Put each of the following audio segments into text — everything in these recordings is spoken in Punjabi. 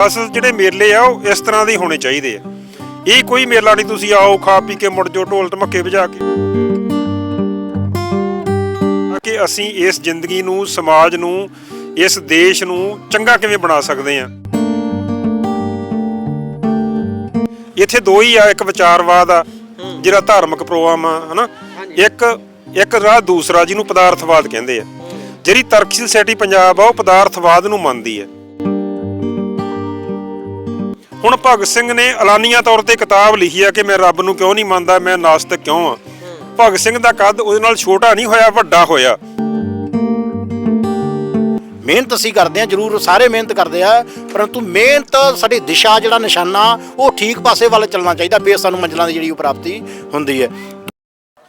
ਬਸ ਜਿਹੜੇ ਮੇਲੇ ਆ ਉਹ ਇਸ ਤਰ੍ਹਾਂ ਦੇ ਹੋਣੇ ਚਾਹੀਦੇ ਆ। ਇਹ ਕੋਈ ਮੇਲਾ ਨਹੀਂ ਤੁਸੀਂ ਆਓ ਖਾ ਪੀ ਕੇ ਮੁੜ ਜਾਓ ਢੋਲ ਧਮੱਕੇ ਵਜਾ ਕੇ। ਕਿ ਅਸੀਂ ਇਸ ਜ਼ਿੰਦਗੀ ਨੂੰ ਸਮਾਜ ਨੂੰ ਇਸ ਦੇਸ਼ ਨੂੰ ਚੰਗਾ ਕਿਵੇਂ ਬਣਾ ਸਕਦੇ ਆ ਇੱਥੇ ਦੋ ਹੀ ਆ ਇੱਕ ਵਿਚਾਰਵਾਦ ਆ ਜਿਹੜਾ ਧਾਰਮਿਕ ਪ੍ਰੋਗਰਾਮ ਆ ਹਨਾ? ਇੱਕ ਇੱਕ ਰਾਹ ਦੂਸਰਾ ਜਿਹਨੂੰ ਪਦਾਰਥਵਾਦ ਕਹਿੰਦੇ ਆ। ਜਿਹੜੀ ਤਰਕਸ਼ੀਲ ਸੋਸਾਇਟੀ ਪੰਜਾਬ ਆ ਉਹ ਪਦਾਰਥਵਾਦ ਨੂੰ ਮੰਨਦੀ ਹੈ ਹੁਣ ਭਗਤ ਸਿੰਘ ਨੇ ਐਲਾਨੀਆਂ ਤੌਰ ਤੇ ਕਿਤਾਬ ਲਿਖੀ ਆ ਕਿ ਮੈਂ ਰੱਬ ਨੂੰ ਕਿਉਂ ਨਹੀਂ ਮੰਨਦਾ ਮੈਂ ਨਾਸਤਿਕ ਕਿਉਂ ਆ? ਭਗਤ ਸਿੰਘ ਦਾ ਕੱਦ ਉਹਦੇ ਨਾਲ ਛੋਟਾ ਨਹੀਂ ਹੋਇਆ ਵੱਡਾ ਹੋਇਆ। ਮਿਹਨਤ ਅਸੀਂ ਕਰਦੇ ਆ ਜਰੂਰ ਸਾਰੇ ਮਿਹਨਤ ਕਰਦੇ ਆ ਪਰੰਤੂ ਮਿਹਨਤ ਸਾਡੀ ਦਿਸ਼ਾ ਜਿਹੜਾ ਨਿਸ਼ਾਨਾ ਉਹ ਠੀਕ ਪਾਸੇ ਵੱਲ ਚੱਲਣਾ ਚਾਹੀਦਾ ਫੇਰ ਸਾਨੂੰ ਮੰਜ਼ਲਾਂ ਦੀ ਜਿਹੜੀ ਉਹ ਪ੍ਰਾਪਤੀ ਹੁੰਦੀ ਹੈ।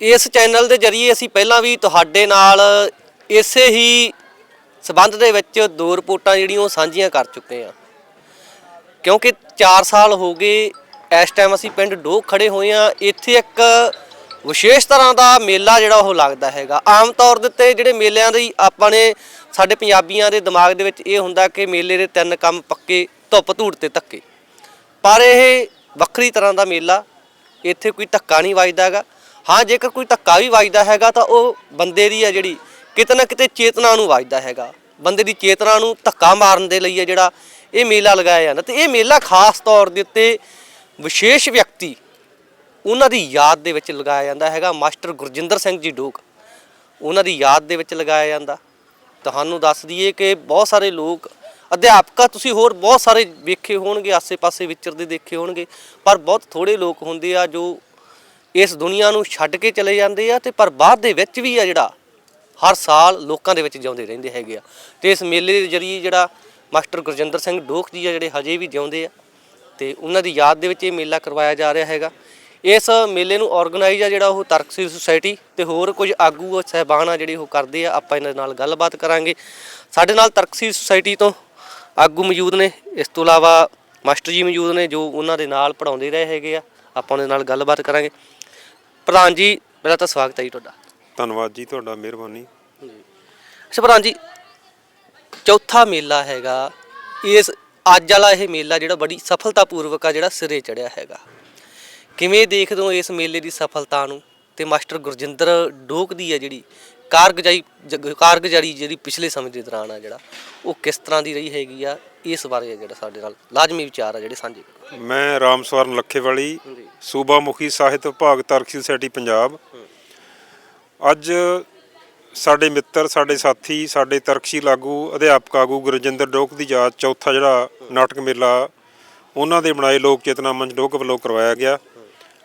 ਇਸ ਚੈਨਲ ਦੇ ਜਰੀਏ ਅਸੀਂ ਪਹਿਲਾਂ ਵੀ ਤੁਹਾਡੇ ਨਾਲ ਇਸੇ ਹੀ ਸਬੰਧ ਦੇ ਵਿੱਚ ਦੋ ਰਿਪੋਰਟਾਂ ਜਿਹੜੀਆਂ ਉਹ ਸਾਂਝੀਆਂ ਕਰ ਚੁੱਕੇ ਹਾਂ। ਕਿਉਂਕਿ 4 ਸਾਲ ਹੋ ਗਏ ਇਸ ਟਾਈਮ ਅਸੀਂ ਪਿੰਡ ਡੋਗ ਖੜੇ ਹੋਏ ਆ ਇੱਥੇ ਇੱਕ ਵਿਸ਼ੇਸ਼ ਤਰ੍ਹਾਂ ਦਾ ਮੇਲਾ ਜਿਹੜਾ ਉਹ ਲੱਗਦਾ ਹੈਗਾ। ਆਮ ਤੌਰ ਦੇ ਉੱਤੇ ਜਿਹੜੇ ਮੇਲਿਆਂ ਦੀ ਆਪਾਂ ਨੇ ਸਾਡੇ ਪੰਜਾਬੀਆਂ ਦੇ ਦਿਮਾਗ ਦੇ ਵਿੱਚ ਇਹ ਹੁੰਦਾ ਕਿ ਮੇਲੇ ਦੇ ਤਿੰਨ ਕੰਮ ਪੱਕੇ, ਧੁੱਪ, ਧੂੜ ਤੇ ਧੱਕੇ। ਪਰ ਇਹ ਵੱਖਰੀ ਤਰ੍ਹਾਂ ਦਾ ਮੇਲਾ, ਇੱਥੇ ਕੋਈ ਧੱਕਾ ਨਹੀਂ ਵੱਜਦਾ ਹੈਗਾ। ਹਾਂ, ਜੇਕਰ ਕੋਈ ਧੱਕਾ ਵੀ ਵੱਜਦਾ ਹੈਗਾ ਤਾਂ ਉਹ ਬੰਦੇ ਦੀ ਹੈ ਜਿਹੜੀ ਕਿਤੇ ਨਾ ਕਿਤੇ ਚੇਤਨਾ ਨੂੰ ਵੱਜਦਾ ਹੈਗਾ। ਬੰਦੇ ਦੀ ਚੇਤਨਾ ਨੂੰ ਧੱਕਾ ਮਾਰਨ ਦੇ ਲਈ ਹੈ ਜਿਹੜਾ ਇਹ ਮੇਲਾ ਲਗਾਇਆ ਜਾਂਦਾ ਤੇ ਇਹ ਮੇਲਾ ਖਾਸ ਤੌਰ ਦੇ ਉੱਤੇ ਵਿਸ਼ੇਸ਼ ਵਿਅਕਤੀ ਉਹਨਾਂ ਦੀ ਯਾਦ ਦੇ ਵਿੱਚ ਲਗਾਇਆ ਜਾਂਦਾ ਹੈਗਾ, ਮਾਸਟਰ ਗੁਰਜਿੰਦਰ ਸਿੰਘ ਜੀ ਡੋਕ। ਉਹਨਾਂ ਦੀ ਯਾਦ ਦੇ ਵਿੱਚ ਲਗਾਇਆ ਜਾਂਦਾ। ਤੁਹਾਨੂੰ ਦੱਸ ਦਈਏ ਕਿ ਬਹੁਤ ਸਾਰੇ ਲੋਕ, ਅਧਿਆਪਕਾ, ਤੁਸੀਂ ਹੋਰ ਬਹੁਤ ਸਾਰੇ ਵੇਖੇ ਹੋਣਗੇ, ਆਸੇ-ਪਾਸੇ ਵਿਚਰਦੇ ਦੇਖੇ ਹੋਣਗੇ, ਪਰ ਬਹੁਤ ਥੋੜੇ ਲੋਕ ਹੁੰਦੇ ਆ ਜੋ ਇਸ ਦੁਨੀਆ ਨੂੰ ਛੱਡ ਕੇ ਚਲੇ ਜਾਂਦੇ ਆ ਤੇ ਪਰ ਬਾਅਦ ਦੇ ਵਿੱਚ ਵੀ ਆ ਜਿਹੜਾ ਹਰ ਸਾਲ ਲੋਕਾਂ ਦੇ ਵਿੱਚ ਜਿਉਂਦੇ ਰਹਿੰਦੇ ਹੈਗੇ ਆ। ਤੇ ਇਸ ਮੇਲੇ ਦੇ ਜਰੀਏ ਜਿਹੜਾ ਮਾਸਟਰ ਗੁਰਜਿੰਦਰ ਸਿੰਘ ਡੋਕ ਜੀ ਆ ਜਿਹੜੇ ਹਜੇ ਵੀ ਜਿਉਂਦੇ ਆ ਤੇ ਉਹਨਾਂ ਦੀ ਯਾਦ ਦੇ ਵਿੱਚ ਇਹ ਮੇਲਾ ਕਰਵਾਇਆ ਜਾ ਰਿਹਾ ਹੈਗਾ। ਇਸ ਮੇਲੇ ਨੂੰ ਆਰਗੇਨਾਈਜ਼ ਆ ਜਿਹੜਾ ਉਹ ਤਰਕਸੀਰ ਸੁਸਾਇਟੀ ਤੇ ਹੋਰ ਕੁਝ ਆਗੂ ਸਹਿਬਾਨ ਆ ਜਿਹੜੇ ਉਹ ਕਰਦੇ ਆ ਆਪਾਂ ਇਹਨਾਂ ਨਾਲ ਗੱਲਬਾਤ ਕਰਾਂਗੇ। ਸਾਡੇ ਨਾਲ ਤਰਕਸੀਰ ਸੁਸਾਇਟੀ ਤੋਂ ਆਗੂ ਮੌਜੂਦ ਨੇ। ਇਸ ਤੋਂ ਇਲਾਵਾ ਮਾਸਟਰ ਜੀ ਮੌਜੂਦ ਨੇ ਜੋ ਉਹਨਾਂ ਦੇ ਨਾਲ ਪੜਾਉਂਦੇ ਰਹੇ ਹੈਗੇ ਆ ਆਪਾਂ ਉਹਨਾਂ ਨਾਲ ਗੱਲਬਾਤ ਕਰਾਂਗੇ। ਪ੍ਰਧਾਨ ਜੀ ਪਹਿਲਾਂ ਤਾਂ ਸਵਾਗਤ ਹੈ ਜੀ ਤੁਹਾਡਾ। ਧੰਨਵਾਦ ਜੀ ਤੁਹਾਡਾ ਮਿਹਰਬਾਨੀ। ਅੱਛਾ ਪ੍ਰਧਾਨ ਜੀ ਚੌਥਾ ਮੇਲਾ ਹੈਗਾ। ਇਸ ਅੱਜ ਵਾਲਾ ਇਹ ਮੇਲਾ ਜਿਹੜਾ ਬੜੀ ਸਫਲਤਾਪੂਰਵਕ ਆ ਜਿਹੜਾ ਸਿਰੇ ਚੜਿਆ ਹੈਗਾ। ਕਿਵੇਂ ਦੇਖਦੇ ਹੋ ਇਸ ਮੇਲੇ ਦੀ ਸਫਲਤਾ ਨੂੰ? ਤੇ ਮਾਸਟਰ ਗੁਰਜਿੰਦਰ ਡੋਕ ਦੀ ਆ ਜਿਹੜੀ ਕਾਰਗੁਜ਼ਾਰੀ ਕਾਰਗੁਜ਼ਾਰੀ ਜਿਹੜੀ ਪਿਛਲੇ ਸਮੇਂ ਦੇ ਦੌਰਾਨ ਆ ਜਿਹੜਾ ਉਹ ਕਿਸ ਤਰ੍ਹਾਂ ਦੀ ਰਹੀ ਹੈਗੀ ਆ? ਇਸ ਬਾਰੇ ਜਿਹੜਾ ਸਾਡੇ ਨਾਲ ਲਾਜ਼ਮੀ ਵਿਚਾਰ ਆ ਜਿਹੜੇ ਸਾਂਝੇ ਕਰੋ। ਮੈਂ ਰਾਮ ਸਵਰਨ ਲੱਖੇਵਾਲੀ ਸੂਬਾ ਮੁਖੀ ਸਾਹਿਤ ਵਿਭਾਗ ਤਰਕਸ਼ੀਲ ਸੋਸਾਇਟੀ ਪੰਜਾਬ। ਅੱਜ ਸਾਡੇ ਮਿੱਤਰ, ਸਾਡੇ ਸਾਥੀ, ਸਾਡੇ ਤਰਕਸ਼ੀਲ ਆਗੂ ਅਧਿਆਪਕ ਆਗੂ ਗੁਰਜਿੰਦਰ ਡੋਕ ਦੀ ਯਾਦ ਚੌਥਾ ਜਿਹੜਾ ਨਾਟਕ ਮੇਲਾ, ਉਹਨਾਂ ਦੇ ਬਣਾਏ ਲੋਕ ਚੇਤਨਾ ਮੰਚ ਡੋਕ ਵੱਲੋਂ ਕਰਵਾਇਆ ਗਿਆ।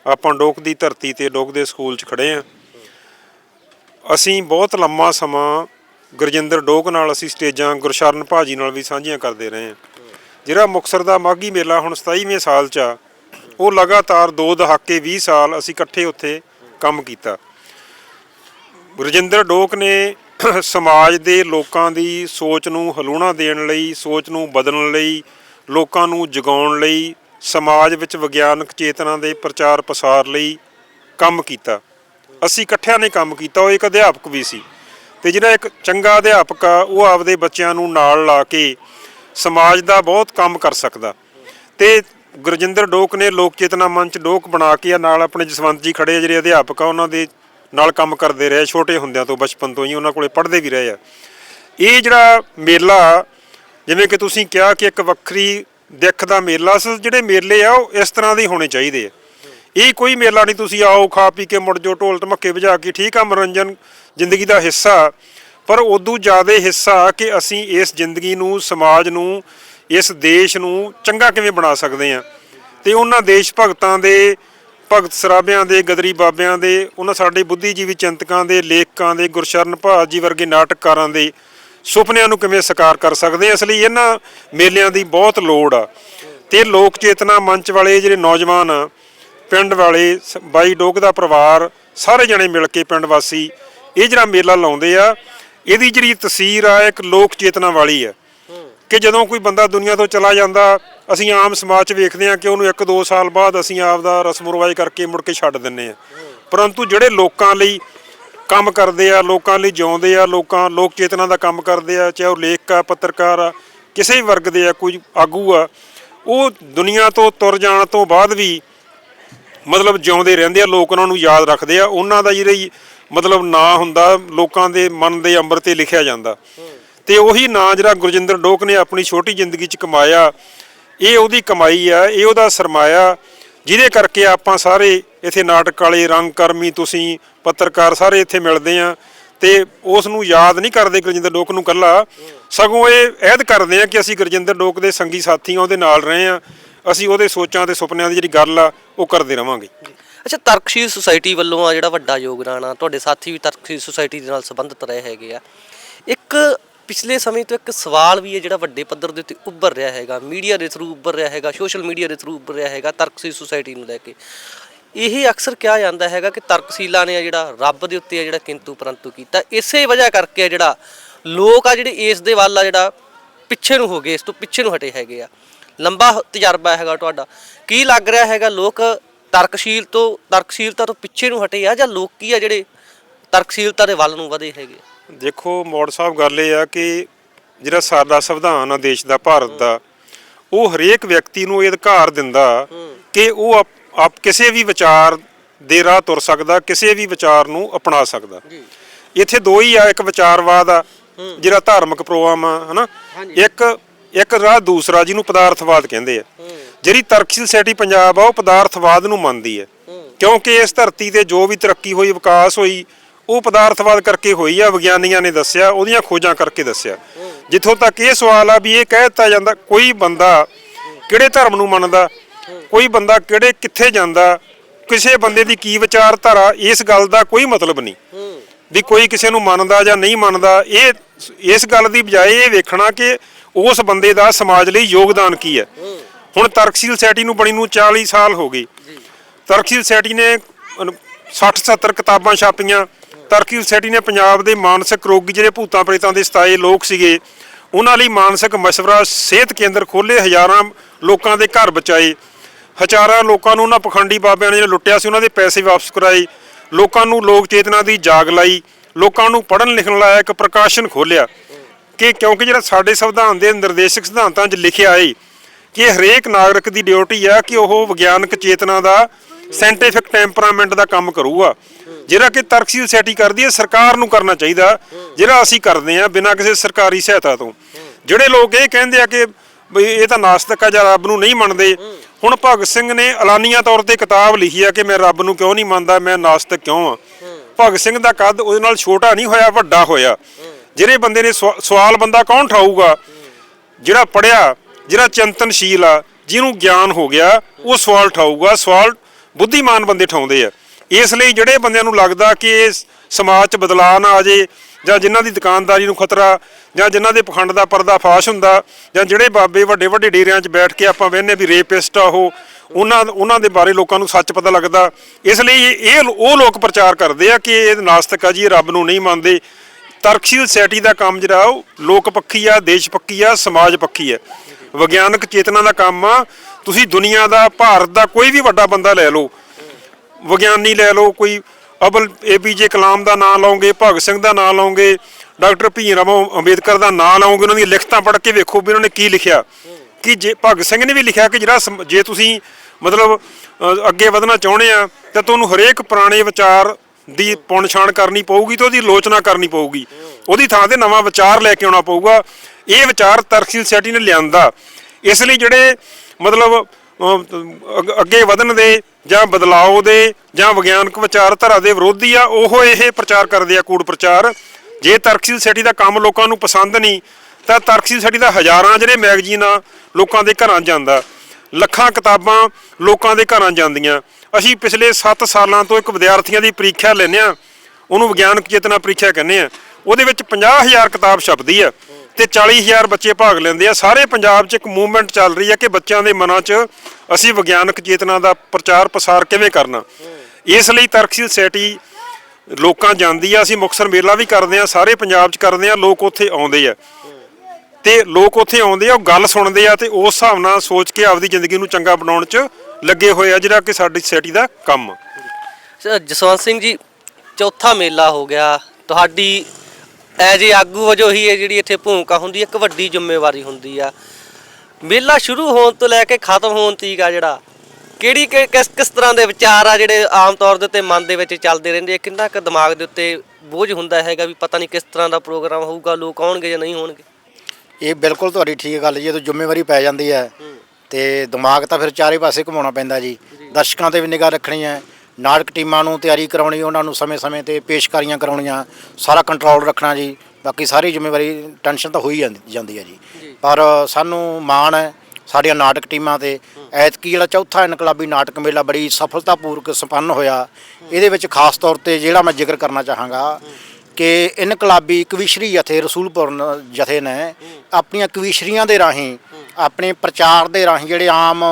ਆਪਾਂ ਡੋਕ ਦੀ ਧਰਤੀ ਤੇ, ਡੋਕ ਦੇ ਸਕੂਲ 'ਚ ਖੜੇ ਆ। ਅਸੀਂ ਬਹੁਤ ਲੰਮਾ ਸਮਾਂ ਗੁਰਜਿੰਦਰ ਡੋਕ ਨਾਲ ਅਸੀਂ ਸਟੇਜਾਂ ਗੁਰਸ਼ਰਨ ਭਾਜੀ ਨਾਲ ਵੀ ਸਾਂਝੀਆਂ ਕਰਦੇ ਰਹੇ ਹਾਂ ਜਿਹੜਾ ਮੁਕਤਸਰ ਦਾ ਮਾਗੀ ਮੇਲਾ ਹੁਣ 27ਵੇਂ ਸਾਲ 'ਚ ਆ, ਉਹ ਲਗਾਤਾਰ ਦੋ ਦਹਾਕੇ 20 ਸਾਲ ਅਸੀਂ ਇਕੱਠੇ ਉੱਥੇ ਕੰਮ ਕੀਤਾ। ਗੁਰਜਿੰਦਰ ਡੋਕ ਨੇ ਸਮਾਜ ਦੇ ਲੋਕਾਂ ਦੀ ਸੋਚ ਨੂੰ ਹਲੂਣਾ ਦੇਣ ਲਈ, ਸੋਚ ਨੂੰ ਬਦਲਣ ਲਈ, ਲੋਕਾਂ ਨੂੰ ਜਗਾਉਣ ਲਈ, ਸਮਾਜ ਵਿੱਚ ਵਿਗਿਆਨਕ ਚੇਤਨਾ ਦੇ ਪ੍ਰਚਾਰ ਪ੍ਰਸਾਰ ਲਈ ਕੰਮ ਕੀਤਾ। ਅਸੀਂ ਇਕੱਠਿਆਂ ਨੇ ਕੰਮ ਕੀਤਾ, ਉਹ ਇੱਕ ਅਧਿਆਪਕ ਵੀ ਸੀ। ਤੇ ਜਿਹੜਾ ਇੱਕ ਚੰਗਾ ਅਧਿਆਪਕ ਆ, ਉਹ ਆਪਦੇ ਬੱਚਿਆਂ ਨੂੰ ਨਾਲ ਲਾ ਕੇ ਸਮਾਜ ਦਾ ਬਹੁਤ ਕੰਮ ਕਰ ਸਕਦਾ। ਤੇ ਗੁਰਜਿੰਦਰ ਡੋਕ ਨੇ ਲੋਕ ਚੇਤਨਾ ਮੰਚ ਡੋਕ ਬਣਾ ਕੇ ਆ, ਨਾਲ ਆਪਣੇ ਜਸਵੰਤ ਜੀ ਖੜੇ ਜਿਹੜੇ ਅਧਿਆਪਕ ਆ, ਉਹਨਾਂ ਦੇ ਨਾਲ ਕੰਮ ਕਰਦੇ ਰਹੇ, ਛੋਟੇ ਹੁੰਦਿਆਂ ਤੋਂ, ਬਚਪਨ ਤੋਂ ਹੀ ਉਹਨਾਂ ਕੋਲੇ ਪੜ੍ਹਦੇ ਵੀ ਰਹੇ ਆ। ਇਹ ਜਿਹੜਾ ਮੇਲਾ, ਜਿਵੇਂ ਕਿ ਤੁਸੀਂ ਕਿਹਾ ਕਿ ਇੱਕ ਵੱਖਰੀ ਦਿੱਖ ਦਾ ਮੇਲਾ, ਅਸਲ ਜਿਹੜੇ ਮੇਲੇ ਆ, ਉਹ ਇਸ ਤਰ੍ਹਾਂ ਦੇ ਹੋਣੇ ਚਾਹੀਦੇ ਆ। ਇਹ ਕੋਈ ਮੇਲਾ ਨਹੀਂ, ਤੁਸੀਂ ਆਓ, ਖਾ ਪੀ ਕੇ ਮੁੜ ਜਾਓ, ਢੋਲ ਧਮੱਕੇ ਵਜਾ ਕੇ, ਠੀਕ ਆ, ਮਨੋਰੰਜਨ ਜ਼ਿੰਦਗੀ ਦਾ ਹਿੱਸਾ। ਪਰ ਉਦੋਂ ਜ਼ਿਆਦਾ ਹਿੱਸਾ ਕਿ ਅਸੀਂ ਇਸ ਜ਼ਿੰਦਗੀ ਨੂੰ, ਸਮਾਜ ਨੂੰ, ਇਸ ਦੇਸ਼ ਨੂੰ ਚੰਗਾ ਕਿਵੇਂ ਬਣਾ ਸਕਦੇ ਆ। ਤੇ ਉਹਨਾਂ ਦੇਸ਼ ਭਗਤਾਂ ਦੇ ਭਗਤ ਸਰਾਭਿਆਂ ਦੇ ਗਦਰੀ ਬਾਬਿਆਂ ਦੇ ਉਹਨਾਂ ਸਾਡੇ ਬੁੱਧੀਜੀਵੀ ਚਿੰਤਕਾਂ ਦੇ ਲੇਖਕਾਂ ਦੇ ਗੁਰਸ਼ਰਨ ਭਾਜੀ ਵਰਗੇ ਨਾਟਕਕਾਰਾਂ ਦੇ ਸੁਪਨਿਆਂ ਨੂੰ ਕਿਵੇਂ ਸਾਕਾਰ ਕਰ ਸਕਦੇ। ਇਸ ਲਈ ਇਹਨਾਂ ਮੇਲਿਆਂ ਦੀ ਬਹੁਤ ਲੋੜ ਆ। ਤੇ ਲੋਕ ਚੇਤਨਾ ਮੰਚ ਵਾਲੇ ਜਿਹੜੇ ਨੌਜਵਾਨ ਪਿੰਡ ਵਾਲੇ ਬਾਈ ਡੋਕ ਦਾ ਪਰਿਵਾਰ ਸਾਰੇ ਜਣੇ ਮਿਲ ਕੇ ਪਿੰਡ ਵਾਸੀ ਇਹ ਜਿਹੜਾ ਮੇਲਾ ਲਾਉਂਦੇ ਆ ਇਹਦੀ ਜਿਹੜੀ ਤਸਵੀਰ ਆ ਇੱਕ ਲੋਕ ਚੇਤਨਾ ਵਾਲੀ ਆ। ਕਿ ਜਦੋਂ ਕੋਈ ਬੰਦਾ ਦੁਨੀਆ ਤੋਂ ਚਲਾ ਜਾਂਦਾ ਅਸੀਂ ਆਮ ਸਮਾਜ 'ਚ ਵੇਖਦੇ ਹਾਂ ਕਿ ਉਹਨੂੰ 1-2 ਸਾਲ ਬਾਅਦ ਅਸੀਂ ਆਪਦਾ ਰਸਮ ਰਿਵਾਜ ਕਰਕੇ ਮੁੜ ਕੇ ਛੱਡ ਦਿੰਨੇ ਆ ਪਰੰਤੂ ਜਿਹੜੇ ਲੋਕਾਂ ਲਈ ਕੰਮ ਕਰਦੇ ਆ, ਲੋਕਾਂ ਲਈ ਜਿਉਂਦੇ ਆ, ਲੋਕਾਂ, ਲੋਕ ਚੇਤਨਾ ਦਾ ਕੰਮ ਕਰਦੇ ਆ, ਚਾਹੇ ਉਹ ਲੇਖਕ ਆ, ਪੱਤਰਕਾਰ ਆ, ਕਿਸੇ ਵੀ ਵਰਗ ਦੇ ਆ, ਕੋਈ ਆਗੂ ਆ, ਉਹ ਦੁਨੀਆ ਤੋਂ ਤੁਰ ਜਾਣ ਤੋਂ ਬਾਅਦ ਵੀ ਮਤਲਬ ਜਿਉਂਦੇ ਰਹਿੰਦੇ ਆ, ਲੋਕ ਉਹਨਾਂ ਨੂੰ ਯਾਦ ਰੱਖਦੇ ਆ। ਉਹਨਾਂ ਦਾ ਜਿਹੜੀ ਮਤਲਬ ਨਾਂ ਹੁੰਦਾ, ਲੋਕਾਂ ਦੇ ਮਨ ਦੇ ਅੰਬਰ ਤੇ ਲਿਖਿਆ ਜਾਂਦਾ। ਤੇ ਉਹੀ ਨਾਂ ਜਿਹੜਾ ਗੁਰਜਿੰਦਰ ਡੋਕ ਨੇ ਆਪਣੀ ਛੋਟੀ ਜ਼ਿੰਦਗੀ 'ਚ ਕਮਾਇਆ ਇਹ ਉਹਦੀ ਕਮਾਈ ਆ, ਇਹ ਉਹਦਾ ਸਰਮਾਇਆ। ਜਿਹਦੇ ਕਰਕੇ ਆਪਾਂ ਸਾਰੇ ਇੱਥੇ ਨਾਟਕ ਵਾਲੇ, ਰੰਗਕਰਮੀ ਤੁਸੀਂ, ਪੱਤਰਕਾਰ ਸਾਰੇ ਇੱਥੇ ਮਿਲਦੇ ਆ। ਤੇ ਉਸ ਨੂੰ ਯਾਦ ਨਹੀਂ ਕਰਦੇ ਗੁਰਜਿੰਦਰ ਡੋਕ ਨੂੰ ਕੱਲਾ ਸਗੋਂ ਇਹ ਐਦ ਕਰਦੇ ਆ ਕਿ ਅਸੀਂ ਗੁਰਜਿੰਦਰ ਡੋਕ ਦੇ ਸੰਗੀ ਸਾਥੀ ਆ ਉਹਦੇ ਨਾਲ ਰਹੇ ਆ। ਅਸੀਂ ਉਹਦੇ ਸੋਚਾਂ ਤੇ ਸੁਪਨਿਆਂ ਦੀ ਜਿਹੜੀ ਗੱਲ ਆ, ਉਹ ਕਰਦੇ ਰਵਾਂਗੇ। ਅੱਛਾ, ਤਰਕਸ਼ੀਲ ਸੁਸਾਇਟੀ ਵੱਲੋਂ ਆ ਜਿਹੜਾ ਵੱਡਾ ਯੋਗਦਾਨ ਆ, ਤੁਹਾਡੇ ਸਾਥੀ ਵੀ ਤਰਕਸ਼ੀਲ ਸੁਸਾਇਟੀ ਦੇ ਨਾਲ ਸੰਬੰਧਿਤ ਰਹੇ ਹੈਗੇ ਆ। ਇੱਕ ਪਿਛਲੇ ਸਮੇਂ ਤੋਂ ਇੱਕ ਸਵਾਲ ਵੀ ਹੈ ਜਿਹੜਾ ਵੱਡੇ ਪੱਧਰ ਦੇ ਉੱਤੇ ਉੱਭਰ ਰਿਹਾ ਹੈਗਾ ਮੀਡੀਆ ਦੇ ਥਰੂ ਉੱਭਰ ਰਿਹਾ ਹੈਗਾ ਸੋਸ਼ਲ ਮੀਡੀਆ ਦੇ ਥਰੂ ਉੱਭਰ ਰਿਹਾ ਹੈਗਾ, ਤਰਕਸ਼ੀਲ ਸੁਸਾਇਟੀ ਨੂੰ ਲੈ ਕੇ। ਇਹ ਅਕਸਰ ਕਿਹਾ ਜਾਂਦਾ ਹੈਗਾ ਕਿ ਤਰਕਸ਼ੀਲਾਂ ਨੇ ਆ ਜਿਹੜਾ ਰੱਬ ਦੇ ਉੱਤੇ ਆ ਜਿਹੜਾ ਕਿੰਤੂ ਪਰੰਤੂ ਕੀਤਾ। ਇਸੇ ਵਜ੍ਹਾ ਕਰਕੇ ਆ ਜਿਹੜਾ ਲੋਕ ਆ ਜਿਹੜੇ ਇਸ ਦੇ ਵੱਲ ਆ ਜਿਹੜਾ ਪਿੱਛੇ ਨੂੰ ਹੋ ਗਏ, ਇਸ ਤੋਂ ਪਿੱਛੇ ਨੂੰ ਹਟੇ ਹੈਗੇ ਆ। ਲੰਬਾ ਤਜਰਬਾ ਹੈਗਾ ਤੁਹਾਡਾ। ਕੀ ਲੱਗ ਰਿਹਾ ਹੈਗਾ ਲੋਕ ਤਰਕਸ਼ੀਲ ਤੋਂ, ਤਰਕਸ਼ੀਲਤਾ ਤੋਂ ਪਿੱਛੇ ਨੂੰ ਹਟੇ ਆ ਜਾਂ ਲੋਕ ਕੀ ਆ ਜਿਹੜੇ ਤਰਕਸ਼ੀਲਤਾ ਦੇ ਵੱਲ ਨੂੰ ਵਧੇ ਹੈਗੇ ਦੇਖੋ ਮੋੜ ਸਾਹਿਬ ਗੱਲ ਇਹ ਆ ਕਿ ਜਿਹੜਾ ਸਾਡਾ ਸੰਵਿਧਾਨ ਆ ਦੇਸ਼ ਦਾ ਭਾਰਤ ਦਾ ਉਹ ਹਰੇਕ ਵਿਅਕਤੀ ਨੂੰ ਇਹ ਅਧਿਕਾਰ ਦਿੰਦਾ ਕਿ ਉਹ ਆਪ- ਆਪ ਕਿਸੇ ਵੀ ਵਿਚਾਰ ਦੇ ਰਾਹ ਤੁਰ ਸਕਦਾ ਕਿਸੇ ਵੀ ਵਿਚਾਰ ਨੂੰ ਅਪਣਾ ਸਕਦਾ। ਇੱਥੇ ਦੋ ਹੀ ਆ ਇੱਕ ਵਿਚਾਰਵਾਦ ਆ ਜਿਹੜਾ ਧਾਰਮਿਕ ਪ੍ਰੋਗਰਾਮ ਆ ਹਨਾ? ਇੱਕ ਇੱਕ ਰਾਹ ਦੂਸਰਾ ਜਿਹਨੂੰ ਪਦਾਰਥਵਾਦ ਕਹਿੰਦੇ ਆ। ਜਿਹੜੀ ਤਰਕਸ਼ੀਲ ਸੋਸਾਇਟੀ ਪੰਜਾਬ ਆ ਉਹ ਪਦਾਰਥਵਾਦ ਨੂੰ ਮੰਨਦੀ ਹੈ। ਕਿਉਂਕਿ ਇਸ ਧਰਤੀ ਤੇ ਜੋ ਵੀ ਤਰੱਕੀ ਹੋਈ ਵਿਕਾਸ ਹੋਈ ਉਹ ਪਦਾਰਥਵਾਦ ਕਰਕੇ ਹੋਈ ਆ, ਵਿਗਿਆਨੀਆਂ ਨੇ ਦੱਸਿਆ, ਉਹਦੀਆਂ ਖੋਜਾਂ ਕਰਕੇ ਦੱਸਿਆ। ਜਿੱਥੋਂ ਤੱਕ ਇਹ ਸਵਾਲ ਆ ਵੀ ਇਹ ਕਹਿ ਦਿੱਤਾ ਜਾਂਦਾ, ਕੋਈ ਬੰਦਾ ਕਿਹੜੇ ਧਰਮ ਨੂੰ ਮੰਨਦਾ, ਕੋਈ ਬੰਦਾ ਕਿਹੜੇ, ਕਿੱਥੇ ਜਾਂਦਾ, ਕਿਸੇ ਬੰਦੇ ਦੀ ਕੀ ਵਿਚਾਰਧਾਰਾ, ਇਸ ਗੱਲ ਦਾ ਕੋਈ ਮਤਲਬ ਨਹੀਂ। ਵੀ ਕੋਈ ਕਿਸੇ ਨੂੰ ਮੰਨਦਾ ਜਾਂ ਨਹੀਂ ਮੰਨਦਾ, ਇਹ ਇਸ ਗੱਲ ਦੀ ਬਜਾਏ ਇਹ ਵੇਖਣਾ ਕਿ ਉਸ ਬੰਦੇ ਦਾ ਸਮਾਜ ਲਈ ਯੋਗਦਾਨ ਕੀ ਹੈ। ਹੁਣ ਤਰਕਸ਼ੀਲ ਸੈਟੀ ਨੂੰ ਬਣੀ ਨੂੰ 40 ਸਾਲ ਹੋ ਗਏ। ਤਰਕਸ਼ੀਲ ਸੈਟੀ ਨੇ 60 70 ਕਿਤਾਬਾਂ ਛਾਪੀਆਂ। ਤਰਕੀ ਸੁਸਾਇਟੀ ਨੇ ਪੰਜਾਬ ਦੇ ਮਾਨਸਿਕ ਰੋਗੀ ਜਿਹੜੇ ਭੂਤਾਂ ਪ੍ਰੇਤਾਂ ਦੇ ਸਤਾਏ ਲੋਕ ਸੀਗੇ, ਉਹਨਾਂ ਲਈ ਮਾਨਸਿਕ ਮਸ਼ਵਰਾ ਸਿਹਤ ਕੇਂਦਰ ਖੋਲੇ ਹਜ਼ਾਰਾਂ ਲੋਕਾਂ ਦੇ ਘਰ ਬਚਾਏ। ਹਜ਼ਾਰਾਂ ਲੋਕਾਂ ਨੂੰ ਉਹਨਾਂ ਪਖੰਡੀ ਬਾਬਿਆਂ ਨੇ ਜਿਹੜਾ ਲੁੱਟਿਆ ਸੀ, ਉਹਨਾਂ ਦੇ ਪੈਸੇ ਵਾਪਸ ਕਰਾਏ। ਲੋਕਾਂ ਨੂੰ ਲੋਕ ਚੇਤਨਾ ਦੀ ਜਾਗ ਲਾਈ। ਲੋਕਾਂ ਨੂੰ ਪੜ੍ਹਨ ਲਿਖਣ ਲਾਇਆ ਇੱਕ ਪ੍ਰਕਾਸ਼ਨ ਖੋਲਿਆ ਕਿ ਕਿਉਂਕਿ ਜਿਹੜਾ ਸਾਡੇ ਸੰਵਿਧਾਨ ਦੇ ਨਿਰਦੇਸ਼ਕ ਸਿਧਾਂਤਾਂ 'ਚ ਲਿਖਿਆ ਹੈ ਕਿ ਹਰੇਕ ਨਾਗਰਿਕ ਦੀ ਡਿਊਟੀ ਆ ਕਿ ਉਹ ਵਿਗਿਆਨਕ ਚੇਤਨਾ ਦਾ ਸਾਇੰਟੀਫਿਕ ਟੈਂਪਰਾਮੈਂਟ ਦਾ ਕੰਮ ਕਰੂਗਾ। ਜਿਹੜਾ ਕਿ ਤਰਕਸ਼ੀਲ ਸੋਸਾਇਟੀ ਕਰਦੀ ਹੈ, ਸਰਕਾਰ ਨੂੰ ਕਰਨਾ ਚਾਹੀਦਾ। ਜਿਹੜਾ ਅਸੀਂ ਕਰਦੇ ਆ ਬਿਨਾਂ ਕਿਸੇ ਸਰਕਾਰੀ ਸਹਾਇਤਾ ਤੋਂ। ਜਿਹੜੇ ਲੋਕ ਇਹ ਕਹਿੰਦੇ ਆ ਕਿ ਬਈ ਇਹ ਤਾਂ ਨਾਸਤਕ ਆ ਜਾਂ ਰੱਬ ਨੂੰ ਨਹੀਂ ਮੰਨਦੇ। ਹੁਣ ਭਗਤ ਸਿੰਘ ਨੇ ਐਲਾਨੀਆਂ ਤੌਰ ਤੇ ਕਿਤਾਬ ਲਿਖੀ ਆ ਕਿ ਮੈਂ ਰੱਬ ਨੂੰ ਕਿਉਂ ਨਹੀਂ ਮੰਨਦਾ, ਮੈਂ ਨਾਸਤਕ ਕਿਉਂ ਆ? ਭਗਤ ਸਿੰਘ ਦਾ ਕੱਦ ਉਹਦੇ ਨਾਲ ਛੋਟਾ ਨਹੀਂ ਹੋਇਆ, ਵੱਡਾ ਹੋਇਆ। ਜਿਹੜੇ ਬੰਦੇ ਨੇ ਸਵਾ- ਸਵਾਲ ਬੰਦਾ ਕੌਣ ਠਾਊਗਾ? ਜਿਹੜਾ ਪੜਿਆ ਜਿਹੜਾ ਚਿੰਤਨਸ਼ੀਲ ਆ, ਜਿਹਨੂੰ ਗਿਆਨ ਹੋ ਗਿਆ, ਉਹ ਸਵਾਲ ਠਾਊਗਾ। ਸਵਾਲ ਬੁੱਧੀਮਾਨ ਬੰਦੇ ਠਾਉਂਦੇ ਆ। ਇਸ ਲਈ ਜਿਹੜੇ ਬੰਦਿਆਂ ਨੂੰ ਲੱਗਦਾ ਕਿ ਇਹ ਸਮਾਜ 'ਚ ਬਦਲਾਅ ਨਾ ਆ ਜੇ, ਜਾਂ ਜਿਨ੍ਹਾਂ ਦੀ ਦੁਕਾਨਦਾਰੀ ਨੂੰ ਖਤਰਾ, ਜਾਂ ਜਿਨ੍ਹਾਂ ਦੇ ਪਖੰਡ ਦਾ ਪਰਦਾ ਫਾਸ਼ ਹੁੰਦਾ, ਜਾਂ ਜਿਹੜੇ ਬਾਬੇ ਵੱਡੇ ਵੱਡੇ ਡੇਰਿਆਂ 'ਚ ਬੈਠ ਕੇ ਆਪਾਂ ਵੇਖਨੇ ਵੀ ਰੇਪਿਸਟ ਆ ਉਹ, ਉਹਨਾਂ ਉਹਨਾਂ ਦੇ ਬਾਰੇ ਲੋਕਾਂ ਨੂੰ ਸੱਚ ਪਤਾ ਲੱਗਦਾ। ਇਸ ਲਈ ਇਹ ਉਹ ਲੋਕ ਪ੍ਰਚਾਰ ਕਰਦੇ ਆ ਕਿ ਇਹ ਨਾਸਤਕ ਆ ਜੀ, ਇਹ ਰੱਬ ਨੂੰ ਨਹੀਂ ਮੰਨਦੇ। ਤਰਕਸ਼ੀਲ ਸੈਟੀ ਦਾ ਕੰਮ ਜਿਹੜਾ ਉਹ ਲੋਕ ਪੱਖੀ ਆ, ਦੇਸ਼ ਪੱਖੀ ਆ, ਸਮਾਜ ਪੱਖੀ ਆ। ਵਿਗਿਆਨਕ ਚੇਤਨਾ ਦਾ ਕੰਮ ਆ। ਤੁਸੀਂ ਦੁਨੀਆ ਦਾ, ਭਾਰਤ ਦਾ ਕੋਈ ਵੀ ਵੱਡਾ ਬੰਦਾ ਲੈ ਲਓ। ਵਿਗਿਆਨੀ ਲੈ ਲਓ, ਕੋਈ ਅਬਲ ਏਪੀਜੇ ਕਲਾਮ ਦਾ ਨਾਮ ਲਓਗੇ ਭਗਤ ਸਿੰਘ ਦਾ ਨਾਮ ਲਓਗੇ ਡਾਕਟਰ ਭੀਮ ਅੰਬੇਦਕਰ ਦਾ ਨਾਮ ਲਓਗੇ ਉਹਨਾਂ ਦੀਆਂ ਲਿਖਤਾਂ ਪੜ੍ਹ ਕੇ ਵੇਖੋ ਵੀ ਉਹਨਾਂ ਨੇ ਕੀ ਲਿਖਿਆ। ਕਿ ਜੇ ਭਗਤ ਸਿੰਘ ਨੇ ਵੀ ਲਿਖਿਆ ਕਿ ਜਿਹੜਾ ਸਮ- ਜੇ ਤੁਸੀਂ ਮਤਲਬ ਅੱਗੇ ਵਧਣਾ ਚਾਹੁੰਦੇ ਆ, ਤਾਂ ਤੁਹਾਨੂੰ ਹਰੇਕ ਪੁਰਾਣੇ ਵਿਚਾਰ ਦੀ ਪੁਣਛਾਣ ਕਰਨੀ ਪਊਗੀ ਤੇ ਉਹਦੀ ਲੋਚਨਾ ਕਰਨੀ ਪਊਗੀ। ਉਹਦੀ ਥਾਂ ਤੇ ਨਵਾਂ ਵਿਚਾਰ ਲੈ ਕੇ ਆਉਣਾ ਪਊਗਾ। ਇਹ ਵਿਚਾਰ ਤਰਕਸ਼ੀਲ ਸੈਟੀ ਨੇ ਲਿਆਂਦਾ। ਇਸ ਲਈ ਜਿਹੜੇ ਮਤਲਬ ਅੱਗੇ ਵਧਣ ਦੇ ਜਾਂ ਬਦਲਾਅ ਦੇ ਜਾਂ ਵਿਗਿਆਨਕ ਵਿਚਾਰਧਾਰਾ ਦੇ ਵਿਰੋਧੀ ਆ, ਉਹ ਇਹ ਪ੍ਰਚਾਰ ਕਰਦੇ ਆ ਕੂੜ ਪ੍ਰਚਾਰ। ਜੇ ਤਰਕਸ਼ੀਲ ਸੈਟੀ ਦਾ ਕੰਮ ਲੋਕਾਂ ਨੂੰ ਪਸੰਦ ਨਹੀਂ, ਤਾਂ ਤਰਕਸ਼ੀਲ ਸੈਟੀ ਦਾ ਹਜ਼ਾਰਾਂ ਜਿਹੜੇ ਮੈਗਜ਼ੀਨ ਆ, ਲੋਕਾਂ ਦੇ ਘਰਾਂ 'ਚ ਜਾਂਦਾ। ਲੱਖਾਂ ਕਿਤਾਬਾਂ ਲੋਕਾਂ ਦੇ ਘਰਾਂ ਜਾਂਦੀਆਂ। ਅਸੀਂ ਪਿਛਲੇ 7 ਸਾਲਾਂ ਤੋਂ ਇੱਕ ਵਿਦਿਆਰਥੀਆਂ ਦੀ ਪ੍ਰੀਖਿਆ ਲੈਂਦੇ ਆ, ਉਹਨੂੰ ਵਿਗਿਆਨਕ ਚੇਤਨਾ ਪ੍ਰੀਖਿਆ ਕਹਿੰਦੇ ਆ। ਉਹਦੇ ਵਿੱਚ 50000 ਕਿਤਾਬ ਛਪਦੀ ਆ। ਤੇ 40000 ਬੱਚੇ ਭਾਗ ਲੈਂਦੇ ਆ। ਸਾਰੇ ਪੰਜਾਬ 'ਚ ਇੱਕ ਮੂਵਮੈਂਟ ਚੱਲ ਰਹੀ ਹੈ ਕਿ ਬੱਚਿਆਂ ਦੇ ਮਨਾਂ 'ਚ ਅਸੀਂ ਵਿਗਿਆਨਕ ਚੇਤਨਾ ਦਾ ਪ੍ਰਚਾਰ ਪ੍ਰਸਾਰ ਕਿਵੇਂ ਕਰਨਾ। ਇਸ ਲਈ ਤਰਕਸ਼ੀਲ ਸੋਸਾਇਟੀ ਲੋਕਾਂ ਜਾਂਦੀ ਆ। ਅਸੀਂ ਮੁਕਤਸਰ ਮੇਲਾ ਵੀ ਕਰਦੇ ਆ, ਸਾਰੇ ਪੰਜਾਬ 'ਚ ਕਰਦੇ ਆ, ਲੋਕ ਉੱਥੇ ਆਉਂਦੇ ਆ। ਤੇ ਲੋਕ ਉੱਥੇ ਆਉਂਦੇ ਆ, ਉਹ ਗੱਲ ਸੁਣਦੇ ਆ ਤੇ ਉਸ ਹਿਸਾਬ ਨਾਲ ਸੋਚ ਕੇ ਆਪਦੀ ਜ਼ਿੰਦਗੀ ਨੂੰ ਚੰਗਾ ਬਣਾਉਣ 'ਚ ਲੱਗੇ ਹੋਏ ਆ, ਜਿਹੜਾ ਕਿ ਸਾਡੀ ਸੋਸਾਇਟੀ ਦਾ ਕੰਮ ਜਸਵੰਤ ਸਿੰਘ ਜੀ, ਚੌਥਾ ਮੇਲਾ ਹੋ ਗਿਆ। ਤੁਹਾਡੀ ਐਜ ਏ ਆਗੂ ਵਜੋਂ ਹੀ ਇਹ ਜਿਹੜੀ ਇੱਥੇ ਭੂਮਿਕਾ ਹੁੰਦੀ ਹੈ ਇੱਕ ਵੱਡੀ ਜ਼ਿੰਮੇਵਾਰੀ ਹੁੰਦੀ ਆ। ਮੇਲਾ ਸ਼ੁਰੂ ਹੋਣ ਤੋਂ ਲੈ ਕੇ ਖਤਮ ਹੋਣ ਤੀਕ ਆ ਜਿਹੜਾ ਕਿਹੜੀ ਕਿ- ਕਿਸ ਕਿਸ ਤਰ੍ਹਾਂ ਦੇ ਵਿਚਾਰ ਆ ਜਿਹੜੇ ਆਮ ਤੌਰ ਦੇ ਉੱਤੇ ਮਨ ਦੇ ਵਿੱਚ ਚੱਲਦੇ ਰਹਿੰਦੇ ਆ? ਕਿੰਨਾ ਕੁ ਦਿਮਾਗ ਦੇ ਉੱਤੇ ਬੋਝ ਹੁੰਦਾ ਹੈਗਾ ਵੀ ਪਤਾ ਨਹੀਂ ਕਿਸ ਤਰ੍ਹਾਂ ਦਾ ਪ੍ਰੋਗਰਾਮ ਹੋਊਗਾ ਲੋਕ ਆਉਣਗੇ ਜਾਂ ਨਹੀਂ ਹੋਣਗੇ ਇਹ ਬਿਲਕੁਲ ਤੁਹਾਡੀ ਠੀਕ ਗੱਲ ਜੀ ਜਦੋਂ ਜ਼ਿੰਮੇਵਾਰੀ ਪੈ ਜਾਂਦੀ ਹੈ। ਤੇ ਦਿਮਾਗ ਤਾਂ ਫਿਰ ਚਾਰੇ ਪਾਸੇ ਘੁਮਾਉਣਾ ਪੈਂਦਾ ਜੀ। ਦਰਸ਼ਕਾਂ ਤੇ ਵੀ ਨਿਗਾਹ ਰੱਖਣੀ ਹੈ। ਨਾਟਕ ਟੀਮਾਂ ਨੂੰ ਤਿਆਰੀ ਕਰਾਉਣੀ ਉਹਨਾਂ ਨੂੰ ਸਮੇਂ-ਸਮੇਂ ਤੇ ਪੇਸ਼ਕਾਰੀਆਂ ਕਰਾਉਣੀਆਂ ਸਾਰਾ ਕੰਟਰੋਲ ਰੱਖਣਾ ਜੀ। ਬਾਕੀ ਸਾਰੀ ਜ਼ਿੰਮੇਵਾਰੀ ਟੈਨਸ਼ਨ ਤਾਂ ਹੋਈ ਜਾਂਦੀ ਜਾਂਦੀ ਹੈ ਜੀ। ਪਰ ਸਾਨੂੰ ਮਾਣ ਹੈ ਸਾਡੀਆਂ ਨਾਟਕ ਟੀਮਾਂ ਤੇ। ਐਤਕੀ ਜਿਹੜਾ ਚੌਥਾ ਇਨਕਲਾਬੀ ਨਾਟਕ ਮੇਲਾ ਬੜੀ ਸਫਲਤਾਪੂਰਵਕ ਸੰਪੰਨ ਹੋਇਆ ਇਹਦੇ ਵਿੱਚ ਖਾਸ ਤੌਰ ਤੇ ਜਿਹੜਾ ਮੈਂ ਜ਼ਿਕਰ ਕਰਨਾ ਚਾਹਾਂਗਾ ਕਿ ਇਨਕਲਾਬੀ ਕਵੀਸ਼ਰੀ ਜਥੇ ਰਸੂਲਪੁਰ ਨ- ਜਥੇ ਨੇ ਆਪਣੀਆਂ ਕਵੀਸ਼ਰੀਆਂ ਦੇ ਰਾਹੀਂ ਆਪਣੇ ਪ੍ਰਚਾਰ ਦੇ ਰਾਹੀਂ ਜਿਹੜੇ ਆਮ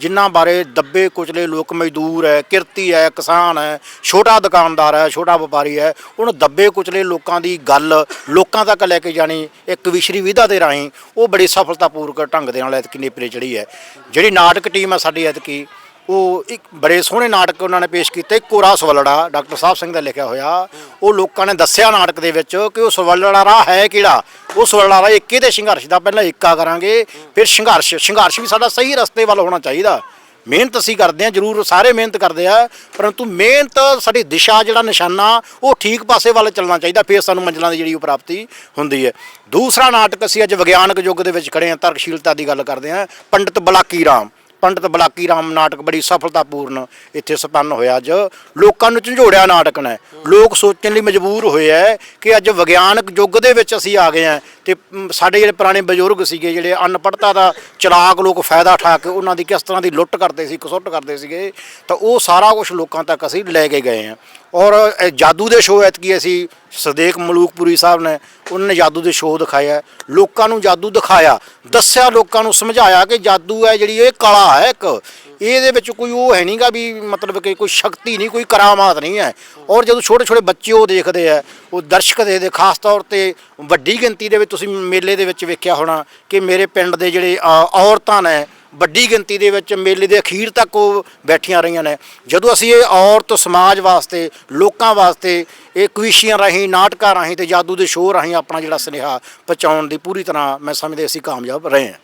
ਜਿਨ੍ਹਾਂ ਬਾਰੇ ਦੱਬੇ ਕੁਚਲੇ ਲੋਕ ਮਜ਼ਦੂਰ ਹੈ, ਕਿਰਤੀ ਹੈ, ਕਿਸਾਨ ਹੈ, ਛੋਟਾ ਦੁਕਾਨਦਾਰ ਹੈ, ਛੋਟਾ ਵਪਾਰੀ ਹੈ ਉਹਨੂੰ ਦੱਬੇ ਕੁਚਲੇ ਲੋਕਾਂ ਦੀ ਗੱਲ ਲੋਕਾਂ ਤੱਕ ਲੈ ਕੇ ਜਾਣੀ, ਇੱਕ ਵਿਸ਼ਰੀ ਵਿਧਾ ਦੇ ਰਾਹੀਂ ਉਹ ਬੜੀ ਸਫਲਤਾਪੂਰਵਕ ਢੰਗ ਦੇ ਨਾਲ ਐਤਕੀ ਨੇਪਰੇ ਚੜੀ ਹੈ। ਜਿਹੜੀ ਨਾਟਕ ਟੀਮ ਹੈ ਸਾਡੀ ਐਤਕੀ ਉਹ ਇੱਕ ਬੜੇ ਸੋਹਣੇ ਨਾਟਕ ਉਹਨਾਂ ਨੇ ਪੇਸ਼ ਕੀਤੇ। ਕੋਰਾ ਸਵਲੜਾ, ਡਾਕਟਰ ਸਾਹਿਬ ਸਿੰਘ ਦਾ ਲਿਖਿਆ ਹੋਇਆ। ਉਹ ਲੋਕਾਂ ਨੇ ਦੱਸਿਆ ਨਾਟਕ ਦੇ ਵਿੱਚ ਕਿ ਉਹ ਸਵਲੜਾ ਰਾਹ ਹੈ ਕਿਹੜਾ? ਉਹ ਸਵਲੜਾ ਰਾਹ ਇੱਕ ਇਹਦੇ ਸੰਘਰਸ਼ ਦਾ, ਪਹਿਲਾਂ ਏਕਾ ਕਰਾਂਗੇ, ਫਿਰ ਸੰਘਰਸ਼। ਸੰਘਰਸ਼ ਵੀ ਸਾਡਾ ਸਹੀ ਰਸਤੇ ਵੱਲ ਹੋਣਾ ਚਾਹੀਦਾ। ਮਿਹਨਤ ਅਸੀਂ ਕਰਦੇ ਹਾਂ, ਜਰੂਰ ਸਾਰੇ ਮਿਹਨਤ ਕਰਦੇ ਆ, ਪਰੰਤੂ ਮਿਹਨਤ ਸਾਡੀ ਦਿਸ਼ਾ ਜਿਹੜਾ ਨਿਸ਼ਾਨਾ, ਉਹ ਠੀਕ ਪਾਸੇ ਵੱਲ ਚੱਲਣਾ ਚਾਹੀਦਾ, ਫਿਰ ਸਾਨੂੰ ਮੰਜ਼ਲਾਂ ਦੀ ਜਿਹੜੀ ਉਹ ਪ੍ਰਾਪਤੀ ਹੁੰਦੀ ਹੈ। ਦੂਸਰਾ ਨਾਟਕ ਅਸੀਂ ਅੱਜ ਵਿਗਿਆਨਕ ਯੁੱਗ ਦੇ ਵਿੱਚ ਖੜੇ ਹਾਂ, ਤਰਕਸ਼ੀਲਤਾ ਦੀ ਗੱਲ ਕਰਦੇ ਹਾਂ, ਪੰਡਿਤ ਬਲਾਕੀ ਰਾਮ। ਪੰਡਿਤ ਬਲਾਕੀ ਰਾਮ ਨਾਟਕ ਬੜੀ ਸਫਲਤਾਪੂਰਨ ਇੱਥੇ ਸੰਪੰਨ ਹੋਇਆ ਅੱਜ। ਲੋਕਾਂ ਨੂੰ ਝੰਜੋੜਿਆ ਨਾਟਕ ਨੇ। ਲੋਕ ਸੋਚਣ ਲਈ ਮਜਬੂਰ ਹੋਏ ਹੈ ਕਿ ਅੱਜ ਵਿਗਿਆਨਕ ਯੁੱਗ ਦੇ ਵਿੱਚ ਅਸੀਂ ਆ ਗਏ ਹਾਂ ਤੇ ਸਾਡੇ ਜਿਹੜੇ ਪੁਰਾਣੇ ਬਜ਼ੁਰਗ ਸੀਗੇ, ਜਿਹੜੇ ਅਨਪੜ੍ਹਤਾ ਦਾ ਚਲਾਕ ਲੋਕ ਫਾਇਦਾ ਉਠਾ ਕੇ ਉਹਨਾਂ ਦੀ ਕਿਸ ਤਰ੍ਹਾਂ ਦੀ ਲੁੱਟ ਕਰਦੇ ਸੀ, ਕਸੁੱਟ ਕਰਦੇ ਸੀਗੇ, ਤਾਂ ਉਹ ਸਾਰਾ ਕੁਝ ਲੋਕਾਂ ਤੱਕ ਅਸੀਂ ਲੈ ਕੇ ਗਏ ਹਾਂ ਔਰ, ਇਹ ਜਾਦੂ ਦੇ ਸ਼ੋਅ ਐਤਕੀ ਅਸੀਂ ਸਦੇਕ ਮਲੂਕਪੁਰੀ ਸਾਹਿਬ ਨੇ, ਉਹਨਾਂ ਨੇ ਜਾਦੂ ਦੇ ਸ਼ੋਅ ਦਿਖਾਇਆ ਲੋਕਾਂ ਨੂੰ ਜਾਦੂ ਦਿਖਾਇਆ, ਦੱਸਿਆ ਲੋਕਾਂ ਨੂੰ, ਸਮਝਾਇਆ ਕਿ ਜਾਦੂ ਹੈ ਜਿਹੜੀ, ਇਹ ਕਲਾ ਹੈ ਇੱਕ। ਇਹਦੇ ਵਿੱਚ ਕੋਈ ਉਹ ਹੈ ਨਹੀਂਗਾ ਵੀ ਮਤਲਬ ਕਿ ਕੋਈ ਸ਼ਕਤੀ ਨਹੀਂ, ਕੋਈ ਕਰਾਮਾਤ ਨਹੀਂ ਹੈ। ਔਰ ਜਦੋਂ ਛੋਟੇ ਛੋਟੇ ਬੱਚੇ ਉਹ ਦੇਖਦੇ ਆ, ਉਹ ਦਰਸ਼ਕ ਦੇਖਦੇ ਖਾਸ ਤੌਰ ਤੇ ਵੱਡੀ ਗਿਣਤੀ ਦੇ ਵਿੱਚ ਤੁਸੀਂ ਮੇਲੇ ਦੇ ਵਿੱਚ ਵੇਖਿਆ ਹੋਣਾ ਕਿ ਮੇਰੇ ਪਿੰਡ ਦੇ ਜਿਹੜੇ ਔਰਤਾਂ ਨੇ ਵੱਡੀ ਗਿਣਤੀ ਦੇ ਵਿੱਚ ਮੇਲੇ ਦੇ ਅਖੀਰ ਤੱਕ ਉਹ ਬੈਠੀਆਂ ਰਹੀਆਂ ਨੇ। ਜਦੋਂ ਅਸੀਂ ਇਹ ਔਰਤ ਸਮਾਜ ਵਾਸਤੇ, ਲੋਕਾਂ ਵਾਸਤੇ, ਇਹ ਕਵਿਸ਼ੀਆਂ ਰਾਹੀਂ, ਨਾਟਕਾਂ ਰਾਹੀਂ ਤੇ ਜਾਦੂ ਦੇ ਸ਼ੋਅ ਰਾਹੀਂ ਆਪਣਾ ਜਿਹੜਾ ਸੁਨੇਹਾ ਪਹੁੰਚਾਉਣ ਦੀ ਪੂਰੀ ਤਰ੍ਹਾਂ ਮੈਂ ਸਮਝਦੇ ਅਸੀਂ ਕਾਮਯਾਬ ਰਹੇ ਹਾਂ।